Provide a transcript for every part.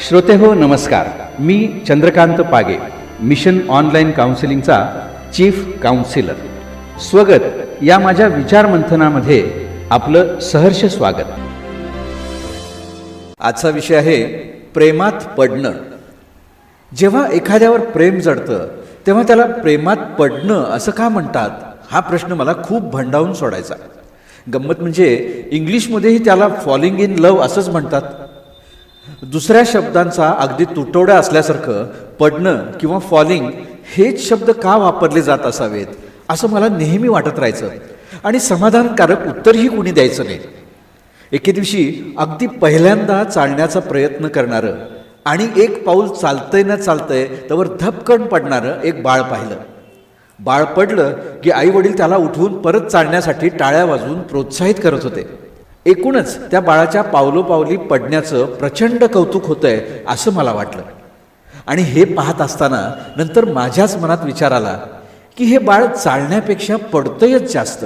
श्रोते हो नमस्कार. मी चंद्रकांत पागे मिशन ऑनलाईन काउन्सिलिंगचा चीफ काउन्सिलर. स्वगत. या माझ्या विचारमंथनामध्ये आपलं सहर्ष स्वागत. आजचा विषय आहे प्रेमात पडणं. जेव्हा एखाद्यावर प्रेम जडतं तेव्हा त्याला प्रेमात पडणं असं का म्हणतात? हा प्रश्न मला खूप भंडावून सोडायचा. गंमत म्हणजे इंग्लिशमध्येही त्याला फॉलिंग इन लव असंच म्हणतात. दुसऱ्या शब्दांचा अगदी तुटवडा असल्यासारखं पडणं किंवा फॉलिंग हेच शब्द का वापरले जात असावेत असं मला नेहमी वाटत राहायचं. आणि समाधानकारक उत्तरही कुणी द्यायचं नाही. एके दिवशी अगदी पहिल्यांदा चालण्याचा प्रयत्न करणारं आणि एक पाऊल चालतंय ना चालतंय त्यावर धपकण पडणारं एक बाळ पाहिलं. बाळ पडलं की आई वडील त्याला उठवून परत चालण्यासाठी टाळ्या वाजवून प्रोत्साहित करत होते. एकूणच त्या बाळाच्या पावलोपावली पडण्याचं प्रचंड कौतुक होतंय असं मला वाटलं. आणि हे पाहत असताना नंतर माझ्याच मनात विचार आला की हे बाळ चालण्यापेक्षा पडतंयच जास्त.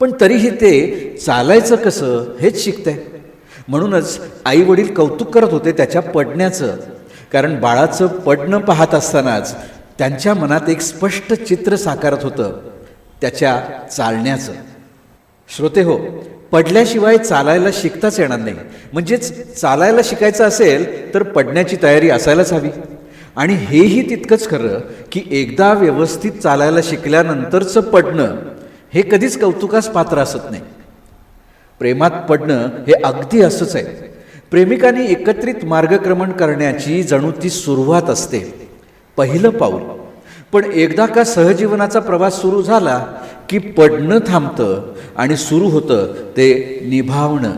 पण तरीही ते चालायचं कसं हेच शिकतंय. म्हणूनच आई वडील कौतुक करत होते त्याच्या पडण्याचं. कारण बाळाचं पडणं पाहत असतानाच त्यांच्या मनात एक स्पष्ट चित्र साकारत होतं त्याच्या चालण्याचं. श्रोते हो पडल्याशिवाय चालायला शिकताच येणार नाही. म्हणजेच चालायला शिकायचं असेल तर पडण्याची तयारी असायलाच हवी. आणि हेही तितकंच खरं की एकदा व्यवस्थित चालायला शिकल्यानंतरचं पडणं हे कधीच कौतुकास पात्र असत नाही. प्रेमात पडणं हे अगदी असंच आहे. प्रेमिकांनी एकत्रित मार्गक्रमण करण्याची जणू ती सुरुवात असते. पहिलं पाऊल. पण एकदा का सहजीवनाचा प्रवास सुरू झाला की पडणं थांबतं आणि सुरू होतं ते निभावणं.